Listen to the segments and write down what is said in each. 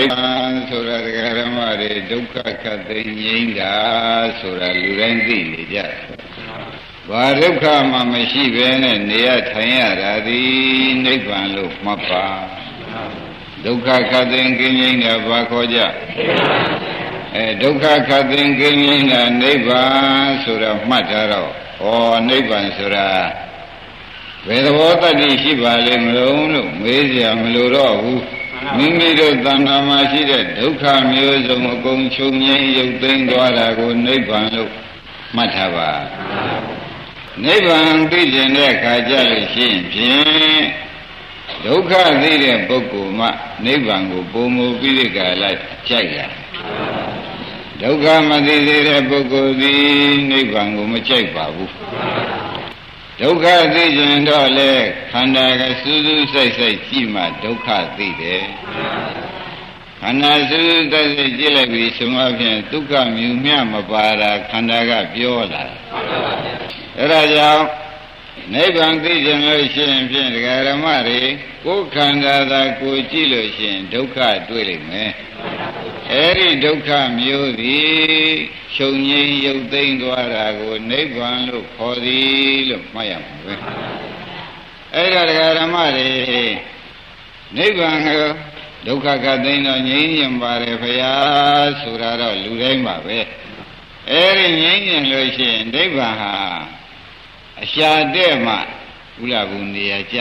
နိဗ္ဗာန်ဆိုတာတရားဓမ္မတွေဒုက္ခခတ်သိငြိမ်းတာဆိုတာလူတိုင်းသိနေကြတယ်ဘာဒုက္ခမှမရှိဘဲနဲ့နေရထိုင်ရတာဒီနိဗ္ဗာန်လို့မှတ်ပါဒုက္ခခတ်သိကင်းငြိမ်းတာဘာခေါ်ကြအဲဒုက္ခခတ်သိကင်းငြိမ်းတာနိဗ္ဗာန်ဆိုတာမှတ်ထားတော့ဩနိဗ္ဗာန်ဆိုတာဘယ်သဘောတတ္တိရှိပါလိမ့်မလို့လို့မေးကြမလို့တော့ဘူး မိမိတို့တဏ္ဍာမှာရှိတဲ့ဒုက္ခမျိုးစုံအကုန်ချုပ်ငြိမ်းရုပ်သိမ်းသွားတာကိုနိဗ္ဗာန်လို့မှတ်ထားပါနိဗ္ဗာန်သိကျင်တဲ့အခါကျလို့ရှိရင်ဖြင့်ဒုက္ခသိတဲ့ပုဂ္ဂိုလ်မှနိဗ္ဗာန်ကိုပုံမူပြီးတဲ့ကာလကြိုက်ရဒုက္ခမသိသေးတဲ့ပုဂ္ဂိုလ်သည်နိဗ္ဗာန်ကိုမကြိုက်ပါဘူး ဒုက္ခသိကျင်တော့လေခန္ဓာကစူးစူးဆိုင်ဆိုင်ကြည့်မှဒုက္ခသိတယ်ခန္ဓာစူးစူးဆိုင်ဆိုင်ကြည့်လိုက်ပြီးဆိုမှဖြင့်ဒုက္ခမြူမြမပါတာခန္ဓာကပြောလာအဲ့ဒါကြောင့်နိဗ္ဗာန်သိကျင်လို့ရှိရင်ဖြင့်ဒကာရမတွေကိုယ်ခန္ဓာသာကိုကြည့်လို့ရှိရင်ဒုက္ခတွေ့လိမ့်မယ် အဲ့ဒီဒုက္ခမျိုးသည်ချုပ်ငြိမ်းရုပ်သိမ်းသွားတာကိုနိဗ္ဗာန်လို့ခေါ်သည်လို့မှတ်ရမှာပဲအဲ့ဒါဒကာဓမ္မတွေနိဗ္ဗာန်ကိုဒုက္ခကသိမ်းတော့ငြိမ်းရင်ပါတယ်ဖရာဆိုတာတော့လူတိုင်းပါပဲအဲ့ဒီငြိမ်းရင်လို့ရှိရင်နိဗ္ဗာန်ဟာအရှာတဲ့မှဥလာဘူးနေရာကြ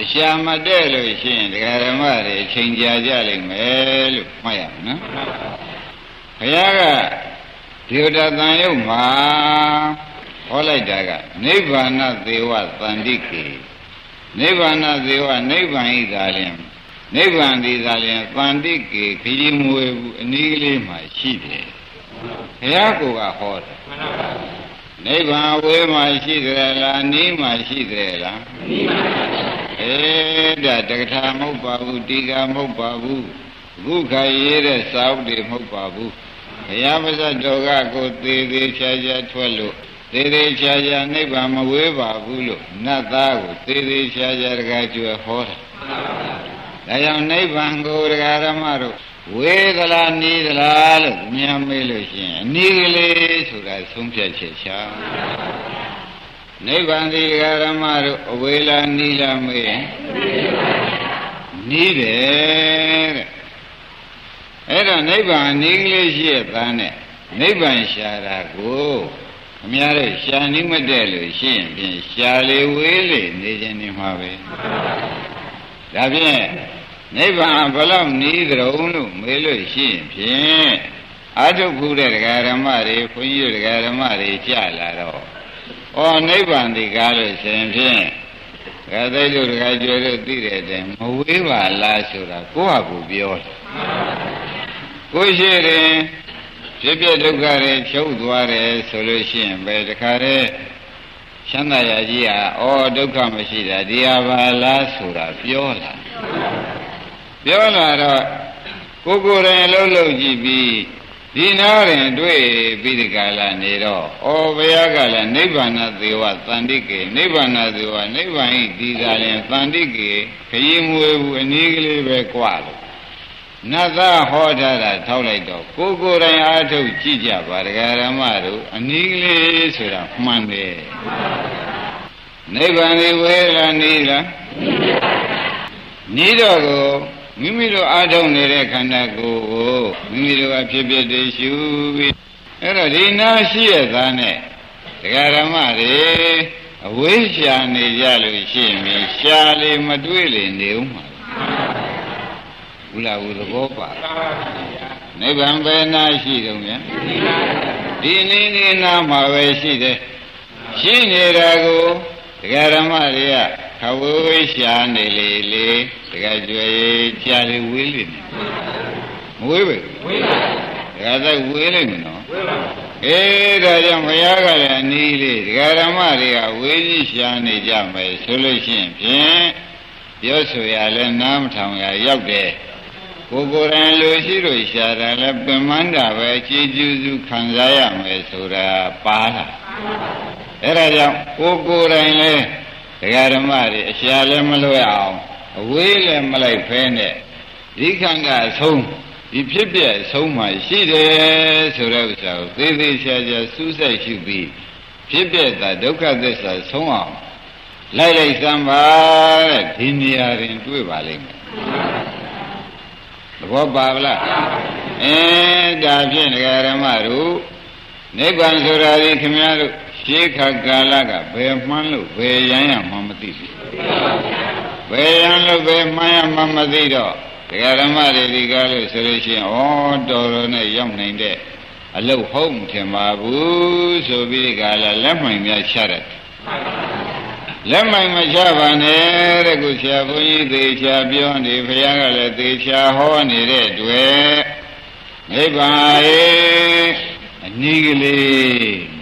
အရှာမတဲ့လို့ရှိရင်ဒကာဓမ္မတွေအချိန်ကြာကြလိမ့်မယ်လို့မှတ်ရမယ်နော်ဘုရားကဒီဝတ္တတန်ယုတ်မှာဟောလိုက်တာကနိဗ္ဗာန်သေဝသန္တိကေနိဗ္ဗာန်သေဝနိဗ္ဗာန်ဤသာလျင်နိဗ္ဗာန်ဒီသာလျင်သန္တိကေခကြီးမွေဘူးအနည်းကလေးမှရှိတယ်ဘုရားကိုကဟောတယ်နိဗ္ဗာန်ဝေးမှရှိတယ်လားနီးမှရှိတယ်လားနီးမှပါ အဲဒါတက္ကထာမဟုတ်ပါဘူးတိကာမဟုတ်ပါဘူးအခုခါရေးတဲ့စာအုပ်တွေမဟုတ်ပါဘူးဘုရားမစတော်ကကိုသေးသေးချာချာထွက်လို့သေးသေးချာချာနိဗ္ဗာန်မဝေးပါဘူးလို့နတ်သားကိုသေးသေးချာချာတကားကျွယ်ဟောတာဒါကြောင့်နိဗ္ဗာန်ကိုဒကာရမတို့ဝေသလားနီးသလားလို့မြန်မေးလို့ရှိရင်အနီးကလေးဆိုတာဆုံးဖြတ်ချက်ချာ နိဗ္ဗာန်ဒီဃာရမတို့အဝေလာနီးလာမေးနီးတယ်တဲ့အဲ့တော့နိဗ္ဗာန်နီးကလေးရှိရဲ့သားနဲ့နိဗ္ဗာန်ရှာတာကိုအများတို့ရှာနီးမတဲ့လို့ရှိရင်ဖြင့်ရှာလေဝေးလေနေခြင်းနေမှာပဲဒါဖြင့်နိဗ္ဗာန်ဘလောက်နီးကြုံလို့မေးလို့ရှိရင်ဖြင့်အာထုခုတဲ့ဒကာဓမ္မတွေခွန်ကြီးတို့ဒကာဓမ္မတွေကြလာတော့ ဩနိဗ္ဗာန်ဒီကားလို့ရှင်ဖြင့်ဒကာသိတို့ဒကာကျွယ်တို့သိတဲ့တည်းမဝေးပါလားဆိုတာကိုယ့်ဟာကိုယ်ပြောတယ်ကိုယ်ရှိရင်ဖြစ်ဖြစ်ဒုက္ခတွေချုပ်သွားတယ်ဆိုလို့ရှိရင်ပဲတခါတည်းချမ်းသာရကြီးဟာဩဒုက္ခမရှိတာဒီဟာပါလားဆိုတာပြောလာပြောလာတော့ကိုယ်ကိုယ်တိုင်အလုံးလုံးကြည့်ပြီး ဒီနာရင်တွေ့ပြီးဒီကလာနေတော့ဩဘုရားကလည်းနိဗ္ဗာန်သေဝသန္တိကေနိဗ္ဗာန်သေဝနိဗ္ဗာန်ဤဒီသာလင်သန္တိကေခရီးမွေဘူးအနည်းကလေးပဲกว่าလို့နတ်သားဟောထားတာထောက်လိုက်တော့ကိုယ်ကိုယ်တိုင်အားထုတ်ကြည့်ကြပါဒကာရမတို့အနည်းကလေးဆိုတာမှန်တယ်နိဗ္ဗာန်ဒီဝေလားနီးလားနီးတော့ကို မိမိတို့အားထုတ်နေတဲ့ခန္ဓာကိုယ်ကိုမိမိတို့ကဖြစ်ဖြစ်တည်ရှုပြီးအဲ့တော့ဒီနာရှိရသားနဲ့ဒကာရမတွေအဝိဇ္ဇာနေကြလို့ရှိရင်ရှားလေမတွေးလေနေဦးမှာဘူးလားဘူးသဘောပါနိဗ္ဗာန်ပဲနာရှိတော့မြတ်ဒီနေနေနာမှာပဲရှိတယ်ရှိနေတာကိုဒကာရမတွေက ခဝေးရှာနေလေလေတကယ်ကြွယ်ကြာလေဝေးလိမ့်မယ်မဝေးပဲဝေးပါတကယ်တော့ဝေးလိမ့်မယ်နော်ဝေးပါအေးဒါကြောင့်ဘုရားကလည်းအနည်းလေးဒကာရမတွေကဝေးကြီးရှာနေကြမယ်ဆိုလို့ရှိရင်ဖြင့်ပြောဆိုရလဲနားမထောင်ရရောက်တယ်ကိုကိုယ်တိုင်လူရှိလို့ရှာတာလဲပင်မန္တာပဲကြည်ကျူးစုခံစားရမယ်ဆိုတာပါလာအဲ့ဒါကြောင့်ကိုကိုယ်တိုင်လဲ ဒကာဓမ္မတွေအရှာလည်းမလွဲအောင်အဝေးလည်းမလိုက်ဖဲနဲ့ဒီခန္ဓာအဆုံးဒီဖြစ်ပြအဆုံးမှရှိတယ်ဆိုတဲ့ဥစ္စာကိုသေသေးချာချာစူးစိုက်ရှုပြီးဖြစ်ပြတာဒုက္ခသစ္စာဆုံးအောင်လိုက်လိုက်စမ်းပါတဲ့ဒီနေရာတွင်တွေ့ပါလိမ့်မယ်သဘောပါဗလားအဲဒါဖြင့်ဒကာရမတို့နိဗ္ဗာန်ဆိုတာဒီခင်ဗျားတို့ ရှေးခါကာလကဘယ်မှန်းလို့ဘယ်ရန်ရမှမသိဘူးဘယ်ရန်လို့ဘယ်မှန်းရမှမသိတော့ဒကာရမတွေဒီကားလို့ဆိုလို့ရှိရင်ဩတော်တော်နဲ့ရောက်နိုင်တဲ့အလုတ်ဟုတ်မထင်ပါဘူးဆိုပြီးကလည်းလက်မှန်များချရတယ်လက်မှန်မချပါနဲ့တဲ့ခုဆရာဘုန်းကြီးသေချာပြောနေဘုရားကလည်းသေချာဟောနေတဲ့တွေ့နိဗ္ဗာန်ရဲ့အနည်းကလေး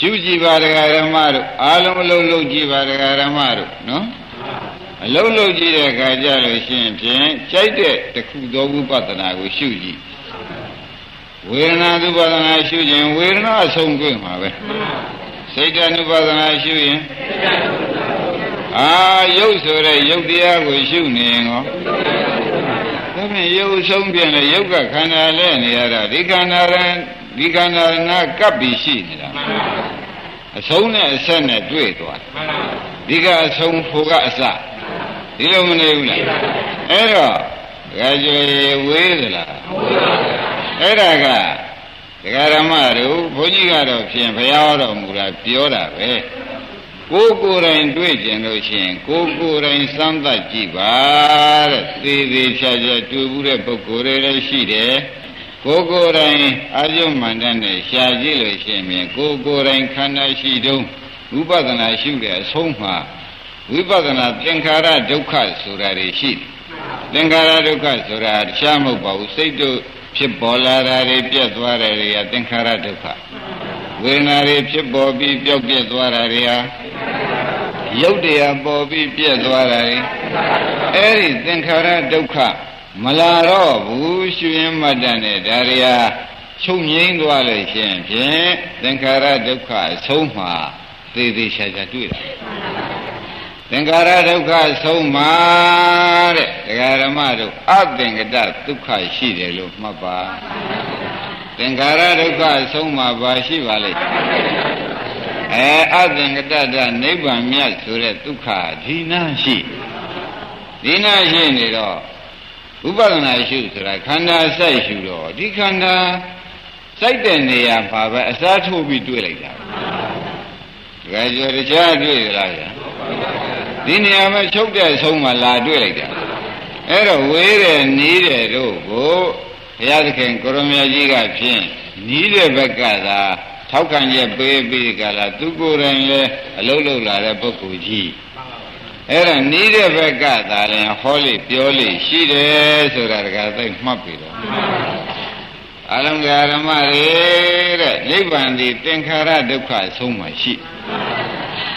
ရှုကြည့်ပါဒကာရမတို့အားလုံးအလုံးလုံးကြည့်ပါဒကာရမတို့နော်အလုံးလုံးကြည့်တဲ့အခါကျလို့ရှိရင်ဖြင့်ကြိုက်တဲ့တစ်ခုသောဝိပဿနာကိုရှုကြည့်ဝေဒနာသုပဒနာရှုခြင်းဝေဒနာအဆုံးတွေ့မှာပဲစိတ်တ ानु ပဒနာရှုရင်အာရုပ်ဆိုတဲ့ရုပ်တရားကိုရှုနေရင်ဟောဒါဖြင့်ရုပ်ဆုံးပြန်လေရုပ်ကခန္ဓာလဲနေရတာဒီခန္ဓာရန်ဒီခန္ဓာငါကပ်ပြီးရှိနေတာ အဆုံးနဲ့အဆက်နဲ့တွေ့သွားဒီကအဆုံးဖို့ကအစဒီလိုမနေဘူးလားအဲ့တော့ကြကြွေဝေးသလားဝေးပါဗျာအဲ့ဒါကဒကာရမတို့ဘုန်းကြီးကတော့ဖြင့်ဘုရားတော်မူတာပြောတာပဲကိုယ်ကိုယ်တိုင်တွေ့ကျင်လို့ရှိရင်ကိုယ်ကိုယ်တိုင်စမ်းသပ်ကြည့်ပါတဲ့သေသေးချာချာတွေ့ဘူးတဲ့ပုဂ္ဂိုလ်တွေလည်းရှိတယ် ကိုယ်ကိုယ်တိုင်အာရုံမှန်တဲ့နဲ့ရှာကြည့်လို့ရှိရင်ကိုယ်ကိုယ်တိုင်ခန္ဓာရှိတုံးဝိပဿနာရှုတဲ့အဆုံးမှာဝိပဿနာသင်္ခါရဒုက္ခဆိုတာတွေရှိတယ်သင်္ခါရဒုက္ခဆိုတာတရားမဟုတ်ပါဘူးစိတ်တို့ဖြစ်ပေါ်လာတာတွေပြတ်သွားတယ်တွေကသင်္ခါရဒုက္ခဝေဒနာတွေဖြစ်ပေါ်ပြီးပျောက်ပြတ်သွားတာတွေဟာရုပ်တရားပေါ်ပြီးပြတ်သွားတာတွေအဲ့ဒီသင်္ခါရဒုက္ခ မလာတော့ဘူးရှင်ရင်မတ္တနဲ့ဒါတွေဟာချုပ်ငိမ့်သွားလို့ရှိရင်ဖြင့်သင်္ခါရဒုက္ခအဆုံးမှာသေသေးချာချာတွေ့တာသင်္ခါရဒုက္ခဆုံးမှာတဲ့ဒကာရမတို့အသင်္ကတဒုက္ခရှိတယ်လို့မှတ်ပါသင်္ခါရဒုက္ခဆုံးမှာဘာရှိပါလိမ့်အဲအသင်္ကတတနိဗ္ဗာန်မြတ်ဆိုတဲ့ဒုက္ခဒီနာရှိဒီနာရှိနေတော့ ဥပဒနာရှုဆိုတာခန္ဓာစိုက်ရှုတော့ဒီခန္ဓာစိုက်တဲ့နေရာမှာပဲအစားထိုးပြီးတွေ့လိုက်တာတကယ်ကြောတခြားတွေ့သလားဗျာဒီနေရာမှာချုပ်တဲ့ဆုံးမှလာတွေ့လိုက်တာအဲ့တော့ဝေးတယ်နီးတယ်တို့ကိုဘုရားသခင်ကိုရမကြီးကဖြင့်နီးတဲ့ဘက်ကသာထောက်ခံချက်ပေးပြီးကြလားသူကိုယ်တိုင်လည်းအလုံးလုံးလာတဲ့ပုဂ္ဂိုလ်ကြီး အဲ့ဒါနီးတဲ့ဘက်ကသာလည်းဟောလိပြောလိရှိတယ်ဆိုတာတကယ်သိမှတ်ပြီတော့အလုံးစုံဓမ္မတွေတဲ့နိဗ္ဗာန်ဒီသင်္ခါရဒုက္ခဆုံးမှရှိ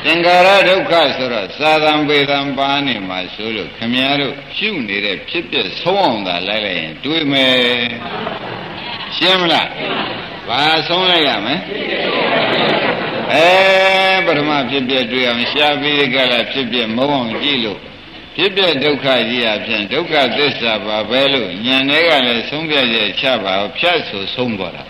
သင်္ခါရဒုက္ခဆိုတော့သာသံပေသံပါနေမှာဆိုလို့ခမည်းတော်ရှုနေတဲ့ဖြစ်ဖြစ်ဆုံးအောင်သာလိုက်လိုက်ရင်တွေးမယ်ရှင်းမလားဘာဆုံးလိုက်ရမလဲ အဲပထမဖြစ်ဖြစ်တွေ့အောင်ရှားပြီးကြလားဖြစ်ဖြစ်မုံအောင်ကြည့်လို့ဖြစ်ဖြစ်ဒုက္ခကြီးအဖြစ်ဒုက္ခသစ္စာပါပဲလို့ညံတွေကလည်းဆုံးဖြတ်ချက်ချပါဖြတ်ဆိုဆုံးသွားတာ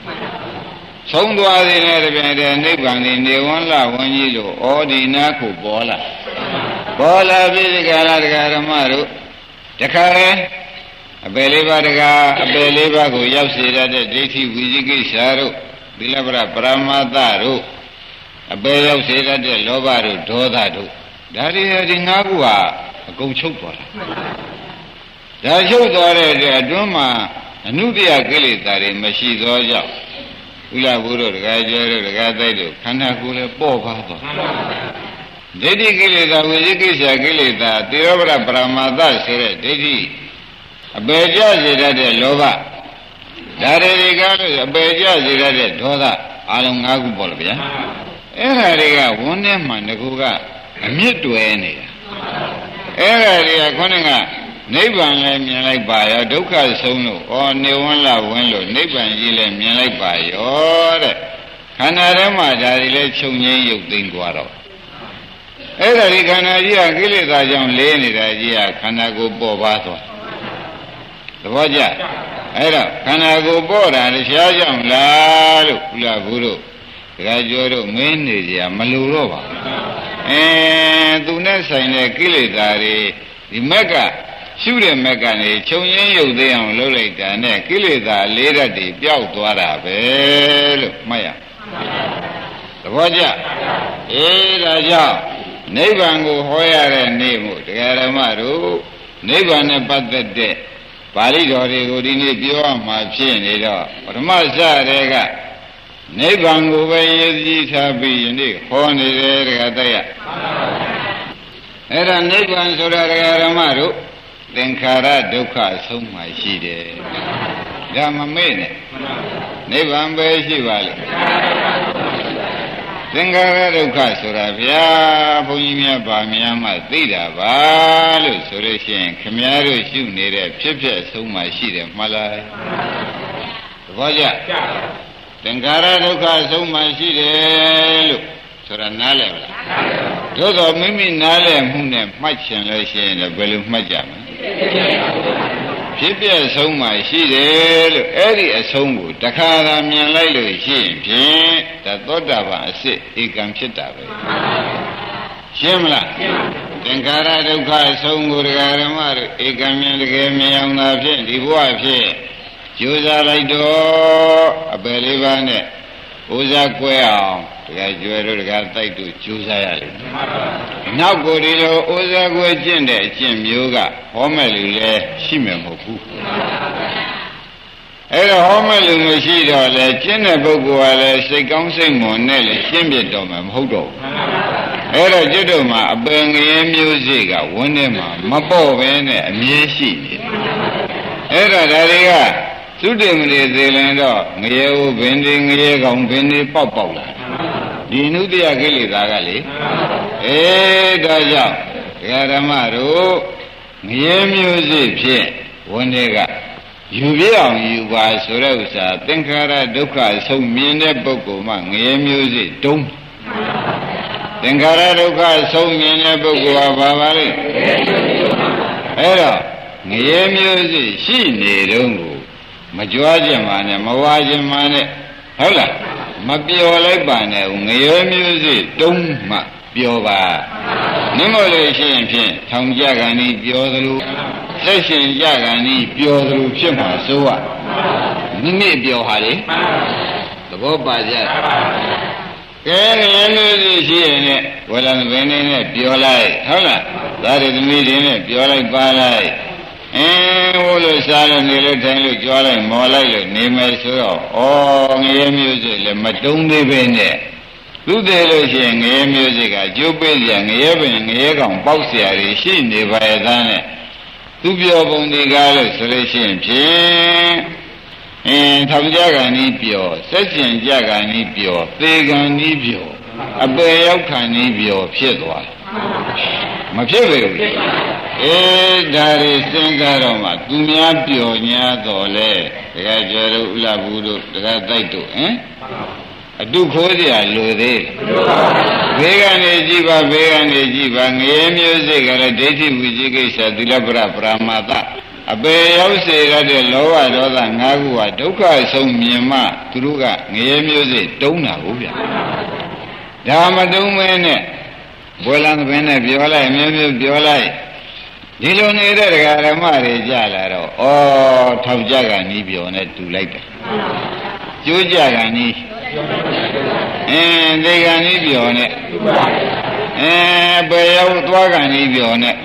ဆုံးသွားသေးတဲ့တပြိုင်တည်းနိဗ္ဗာန်ဒီနေဝန်းလာဝန်းကြီးလို့ဩဒီနာခုပေါ်လာပေါ်လာပြီဒီကလာဒကာဓမ္မတို့တခါလေအပယ်လေးပါးတကားအပယ်လေးပါးကိုရောက်စေတတ်တဲ့ဒိဋ္ဌိဝိဇိကိစ္ဆာတို့သီလပရပရမတ္တတို့ အပယ်ရောက်စေတတ်တဲ့လောဘတို့ဒေါသတို့ဒါတွေဒီငါးခုဟာအကုန်ချုပ်သွားတာဒါချုပ်သွားတဲ့အတွက်အတွင်းမှာအနုတ္တယကိလေသာတွေမရှိသောကြောင့်ဥလာဘုရောတခါကျဲတို့တခါတိုက်တို့ခန္ဓာကိုယ်လည်းပေါ့ပါသွားဒိဋ္ဌိကိလေသာဝိဇိကိစ္ဆာကိလေသာသေရပရပရမတ္တဆိုတဲ့ဒိဋ္ဌိအပေကြစေတတ်တဲ့လောဘဒါတွေကားလို့အပေကြစေတတ်တဲ့ဒေါသအလုံး၅ခုပေါ့လေဗျာ အဲ့ဒါတွေကဝန်းထဲမှာငကူကအမြင့်တွယ်နေတာအဲ့ဒါတွေကခေါင်းကနိဗ္ဗာန်လည်းမြင်လိုက်ပါရောဒုက္ခဆုံးလို့ဩနေဝန်းလာဝန်းလို့နိဗ္ဗာန်ကြီးလည်းမြင်လိုက်ပါရောတဲ့ခန္ဓာထဲမှာဒါတွေလည်းခြုံငိမ့်ရုပ်သိမ်းသွားတော့အဲ့ဒါဒီခန္ဓာကြီးကကိလေသာကြောင့်လေးနေတာကြီးကခန္ဓာကိုယ်ပေါ်ပါသွားသဘောကျအဲ့တော့ခန္ဓာကိုယ်ပေါ်တာတရားကြောင့်လားလို့ဘုရားဘုတို့ တခါကျော်တို့မင်းနေကြမလိုတော့ပါဘူးအဲသူနဲ့ဆိုင်တဲ့ကိလေသာတွေဒီမက်ကရှုတဲ့မက်ကနေခြုံရင်းရုပ်သေးအောင်လုပ်လိုက်တာနဲ့ကိလေသာလေးဓာတ်တွေပျောက်သွားတာပဲလို့မှတ်ရသဘောကျအေးဒါကြောင့်နိဗ္ဗာန်ကိုဟောရတဲ့နေ့မို့တရားဓမ္မတို့နိဗ္ဗာန်နဲ့ပတ်သက်တဲ့ပါဠိတော်တွေကိုဒီနေ့ပြောရမှာဖြစ်နေတော့ပထမစတဲ့က နိဗ္ဗာန်ကိုပဲရည်စည်းထားပြီးယနေ့ဟောနေတယ်တရားတိုက်ရအဲ့ဒါနိဗ္ဗာန်ဆိုတာတရားဓမ္မတို့သင်္ခါရဒုက္ခအဆုံးမှရှိတယ်ဒါမမေ့နဲ့နိဗ္ဗာန်ပဲရှိပါလိမ့်သင်္ခါရဒုက္ခဆိုတာဗျာဘုန်းကြီးများဗာများမှသိတာပါလို့ဆိုလို့ရှိရင်ခမည်းတော်ရှုနေတဲ့ဖြစ်ဖြစ်အဆုံးမှရှိတယ်မှလားသဘောကျ သင်္ခါရဒုက္ခအဆုံးမှရှိတယ်လို့ဆိုတာနားလည်မလားသို့တော်မိမိနားလည်မှုနဲ့မှတ်ချင်လို့ရှိရင်လည်းဘယ်လိုမှတ်ကြမလဲဖြစ်ပြဆုံးမှရှိတယ်လို့အဲ့ဒီအဆုံးကိုတခါသာမြင်လိုက်လို့ရှိရင်ဖြင့်ဒါသောတာပန်အစစ်ဧကံဖြစ်တာပဲရှင်းမလားသင်္ခါရဒုက္ခအဆုံးကိုဒကာရမတို့ဧကံမြင်တကယ်မြင်အောင်သာဖြင့်ဒီဘဝဖြင့် ကြိုးစားလိုက်တော့အပယ်လေးပါးနဲ့ဥစားကွဲအောင်တကယ်ကျွဲတို့တကယ်တိုက်တို့ကြိုးစားရလိမ့်မယ်နောက်ကိုဒီလိုဥစားကွဲကျင့်တဲ့အကျင့်မျိုးကဟောမဲ့လူလည်းရှိမယ်မဟုတ်ဘူးအဲ့တော့ဟောမဲ့လူမရှိတော့လေကျင့်တဲ့ပုဂ္ဂိုလ်ကလည်းစိတ်ကောင်းစိတ်မွန်နဲ့လည်းရှင်းပြတော့မှာမဟုတ်တော့ဘူးအဲ့တော့ကျွတ်တို့မှာအပင်ငရဲမျိုးစိကဝန်းထဲမှာမပေါ့ပဲနဲ့အမြဲရှိနေတယ်အဲ့တော့ဒါတွေက သုတေမတွေသေးလင်တော့ငရဲဥဘင်းဒီငရဲကောင်ဘင်းဒီပေါက်ပေါက်လာဒီနုတ္တယကိလေသာကလေအေးဒါကြောင့်ဒကာဓမ္မတို့ငရဲမျိုးစိဖြင့်ဝန်းထဲကယူပြအောင်ယူပါဆိုတဲ့ဥစ္စာသင်္ခါရဒုက္ခဆုံးမြင်တဲ့ပုဂ္ဂိုလ်မှငရဲမျိုးစိတုံးသင်္ခါရဒုက္ခဆုံးမြင်တဲ့ပုဂ္ဂိုလ်ဟာဘာပါလဲအဲ့တော့ငရဲမျိုးစိရှိနေတော့ကို မကြွားခြင်းပါနဲ့မဝါခြင်းပါနဲ့ဟုတ်လားမပျော်လိုက်ပါနဲ့ငရဲမျိုးစိတုံးမှပျော်ပါနိမို့လို့ရှိရင်ဖြင့်ထောင်ကြကန်ဤပျော်သလိုလက်ရှင်ကြကန်ဤပျော်သလိုဖြစ်မှာစိုးရမိမိပျော်ဟာလေသဘောပါကြကဲငရဲမျိုးစိရှိရင်နဲ့ဝလံဘင်းနေနဲ့ပျော်လိုက်ဟုတ်လားသာရသမီးတွေနဲ့ပျော်လိုက်ပါလိုက် အင်းဝိုးလို့စားလို့နေလို့ထိုင်လို့ကြွားလိုက်မော်လိုက်လို့နေမယ်ဆိုတော့ဩငရဲမျိုးစိလည်းမတုံးသေးပဲနဲ့သူသေးလို့ရှိရင်ငရဲမျိုးစိကကျုပ်ပေးစရာငရဲပင်ငရဲကောင်ပေါက်စရာတွေရှိနေပါရဲ့သားနဲ့သူပြောပုံဒီကားလို့ဆိုလို့ရှိရင်ဖြင့်အင်းထောင်ကြကန်ဤပြောစက်ကျင်ကြကန်ဤပြောသေကန်ဤပြောအပေရောက်ခံဤပြောဖြစ်သွားတယ် မဖြစ်ပေဘူးအေးဒါရီစဉ်းစားတော့မှသူများပျော်ညာတော်လဲတခါကျော်တို့ဥလာဘူးတို့တခါတိုက်တို့ဟင်အတုခိုးစရာလိုသေးဘေးကနေကြည့်ပါဘေးကနေကြည့်ပါငရေမျိုးစိတ်ကလည်းဒိဋ္ဌိဝိจิကိစ္စသီလပရပရမတအပေရောက်စေရတဲ့လောဘဒေါသငါးခုဟာဒုက္ခဆုံးမြင်မှသူတို့ကငရေမျိုးစိတ်တုံးတာဟုတ်ဗျာဒါမတုံးမဲနဲ့ ဘွယ်လန်းသဘင်းနဲ့ပြောလိုက်မျိုးမျိုးပြောလိုက်ဒီလိုနေတဲ့ဒကာဓမ္မတွေကြလာတော့ဩထောက်ကြကနီးပြောနဲ့တူလိုက်တယ်ကျိုးကြကနီးအင်းဒီကနီးပြောနဲ့အဲပေရောက်သွားကနီးပြောနဲ့